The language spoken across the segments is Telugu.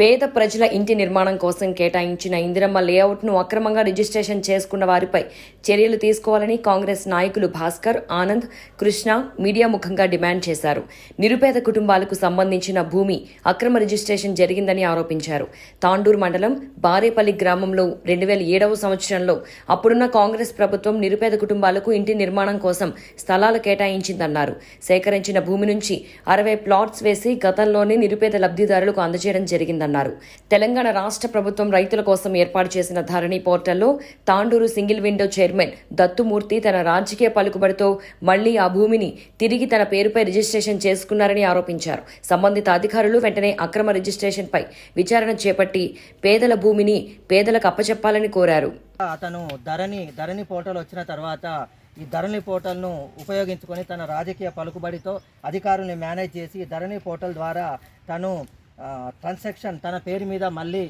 పేద ప్రజల ఇంటి నిర్మాణం కోసం కేటాయించిన ఇందిరమ్మ లేఅవుట్ను అక్రమంగా రిజిస్ట్రేషన్ చేసుకున్న వారిపై చర్యలు తీసుకోవాలని కాంగ్రెస్ నాయకులు భాస్కర్ ఆనంద్ కృష్ణ మీడియా ముఖంగా డిమాండ్ చేశారు. నిరుపేద కుటుంబాలకు సంబంధించిన భూమి అక్రమ రిజిస్ట్రేషన్ జరిగిందని ఆరోపించారు. తాండూరు మండలం బారేపల్లి గ్రామంలో రెండు వేల ఏడవ సంవత్సరంలో అప్పుడున్న కాంగ్రెస్ ప్రభుత్వం నిరుపేద కుటుంబాలకు ఇంటి నిర్మాణం కోసం స్థలాలు కేటాయించిందన్నారు. సేకరించిన భూమి నుంచి అరవై ప్లాట్స్ వేసి గతంలోనే నిరుపేద లబ్ధిదారులకు అందజేయడం జరిగిందన్నారు. తెలంగాణ రాష్ట్ర ప్రభుత్వం రైతుల కోసం ఏర్పాటు చేసిన ధరణి పోర్టల్లో Tandur single window chairman Dattumurthy తన రాజకీయ పలుకుబడితో మళ్ళీ ఆ భూమిని తిరిగి తన పేరుపై రిజిస్ట్రేషన్ చేసుకున్నారని ఆరోపించారు. సంబంధిత అధికారులు వెంటనే అక్రమ రిజిస్ట్రేషన్పై విచారణ చేపట్టి పేదల భూమిని పేదలకు అప్పచెప్పాలని కోరారు. అతను ధరణి ధరణి పోర్టల్ వచ్చిన తర్వాత ఈ ధరణి పోర్టల్ను ఉపయోగించుకొని తన రాజకీయ పలుకుబడితో అధికారుల్ని మేనేజ్ చేసి ధరణి పోర్టల్ ద్వారా తను ట్రాన్సాక్షన్ తన పేరు మీద మళ్ళీ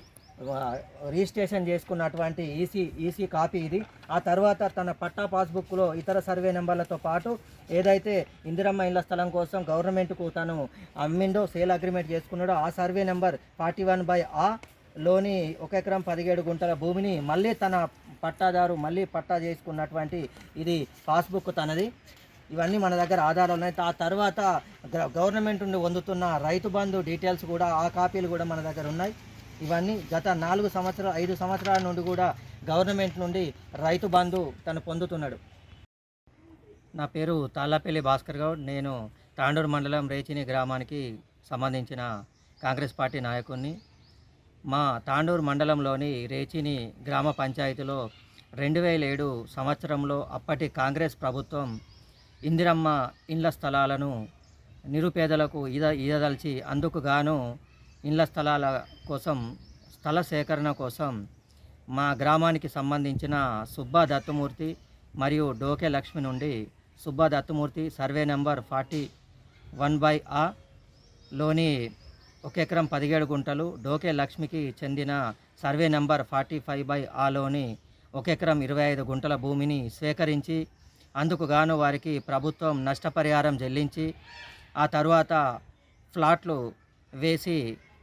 రిజిస్ట్రేషన్ చేసుకున్నటువంటి ఈసీ ఈసీ కాపీ ఇది. ఆ తర్వాత తన పట్టా పాస్బుక్లో ఇతర సర్వే నెంబర్లతో పాటు ఏదైతే ఇందిరమ్మ ఇళ్ళ స్థలం కోసం గవర్నమెంట్కు తను అమ్మిండో సేల్ అగ్రిమెంట్ చేసుకున్నాడో ఆ survey number forty one by A లోని ఒక ఎకరం పదిహేడు గుంటల భూమిని మళ్ళీ తన పట్టాదారు మళ్ళీ పట్టా చేసుకున్నటువంటి ఇది పాస్బుక్ తనది. ఇవన్నీ మన దగ్గర ఆధారాలు ఉన్నాయి. ఆ తర్వాత గవర్నమెంట్ నుండి పొందుతున్న రైతు బంధు డీటెయిల్స్ కూడా ఆ కాపీలు కూడా మన దగ్గర ఉన్నాయి. ఇవన్నీ గత నాలుగు సంవత్సరాలు ఐదు సంవత్సరాల నుండి కూడా గవర్నమెంట్ నుండి రైతు బంధు తను పొందుతున్నాడు. నా పేరు తాళ్ళపల్లి భాస్కర్ గౌడ్. నేను తాండూరు మండలం రేచిని గ్రామానికి సంబంధించిన కాంగ్రెస్ పార్టీ నాయకుడిని మా తాండూరు మండలంలోని రేచిని గ్రామ పంచాయతీలో రెండు వేల ఏడు సంవత్సరంలో అప్పటి కాంగ్రెస్ ప్రభుత్వం ఇందిరమ్మ ఇండ్ల స్థలాలను నిరుపేదలకు ఈద ఈదదల్చి అందుకు గాను ఇండ్ల స్థలాల కోసం స్థల సేకరణ కోసం మా గ్రామానికి సంబంధించిన సుబ్బా దత్తమూర్తి మరియు డోకే లక్ష్మి నుండి Subba Dattamurthy survey number forty one by A లోని ఒక ఎకరం పదిహేడు గుంటలు డోకే లక్ష్మికి చెందిన survey number forty five by ఆలోని ఒక ఎకరం ఇరవై ఐదు గుంటల భూమిని స్వీకరించి అందుకు గాను వారికి ప్రభుత్వం నష్టపరిహారం చెల్లించి ఆ తరువాత ఫ్లాట్లు వేసి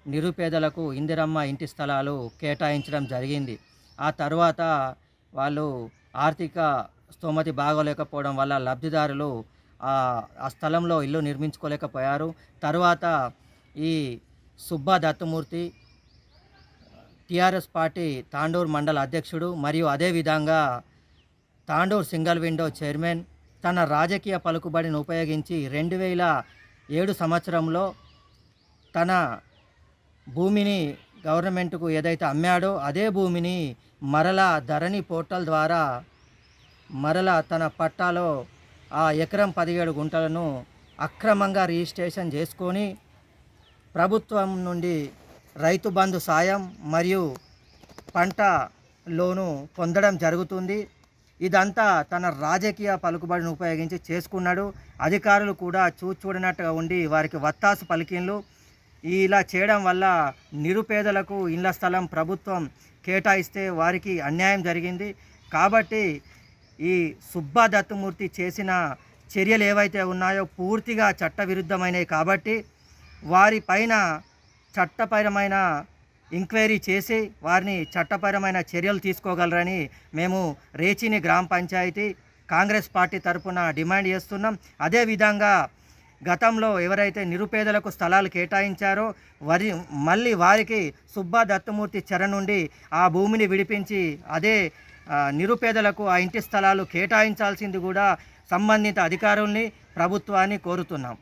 నిరుపేదలకు ఇందిరమ్మ ఇంటి స్థలాలు కేటాయించడం జరిగింది. ఆ తర్వాత వాళ్ళు ఆర్థిక స్తోమతి బాగోలేకపోవడం వల్ల లబ్ధిదారులు ఆ స్థలంలో ఇల్లు నిర్మించుకోలేకపోయారు. తర్వాత ఈ సుబ్బా దత్తమూర్తి టిఆర్ఎస్ పార్టీ తాండూరు మండల అధ్యక్షుడు మరియు అదేవిధంగా తాండూరు సింగల్ విండో చైర్మన్ తన రాజకీయ పలుకుబడిని ఉపయోగించి రెండు వేల ఏడు సంవత్సరంలో తన భూమిని గవర్నమెంట్కు ఏదైతే అమ్మాడో అదే భూమిని మరలా ధరణి పోర్టల్ ద్వారా మరలా తన పట్టాలో ఆ ఎకరం పదిహేడు గుంటలను అక్రమంగా రిజిస్ట్రేషన్ చేసుకొని ప్రభుత్వం నుండి రైతు బంధు సాయం మరియు పంట లోను పొందడం జరుగుతుంది. ఇదంతా తన రాజకీయ పలుకుబడిని ఉపయోగించి చేసుకున్నాడు. అధికారులు కూడా చూచూడనట్టుగా ఉండి వారికి వత్తాసు పలికిన్లు ఇలా చేయడం వల్ల నిరుపేదలకు ఇళ్ళ స్థలం ప్రభుత్వం కేటాయిస్తే వారికి అన్యాయం జరిగింది. కాబట్టి ఈ సుబ్బా దత్తమూర్తి చేసిన చర్యలు ఏవైతే ఉన్నాయో పూర్తిగా చట్టవిరుద్ధమైనవి కాబట్టి వారి పైన చట్టపరమైన ఎంక్వైరీ చేసి వారిని చట్టపరమైన చర్యలు తీసుకోగలరని మేము రేచిని గ్రామ పంచాయతీ కాంగ్రెస్ పార్టీ తరఫున డిమాండ్ చేస్తున్నాం. అదేవిధంగా గతంలో ఎవరైతే నిరుపేదలకు స్థలాలు కేటాయించారో వరి మళ్ళీ వారికి సుబ్బా దత్తమూర్తి చెర నుండి ఆ భూమిని విడిపించి అదే నిరుపేదలకు ఆ ఇంటి స్థలాలు కేటాయించాల్సింది కూడా సంబంధిత అధికారుల్ని ప్రభుత్వాన్ని కోరుతున్నాం.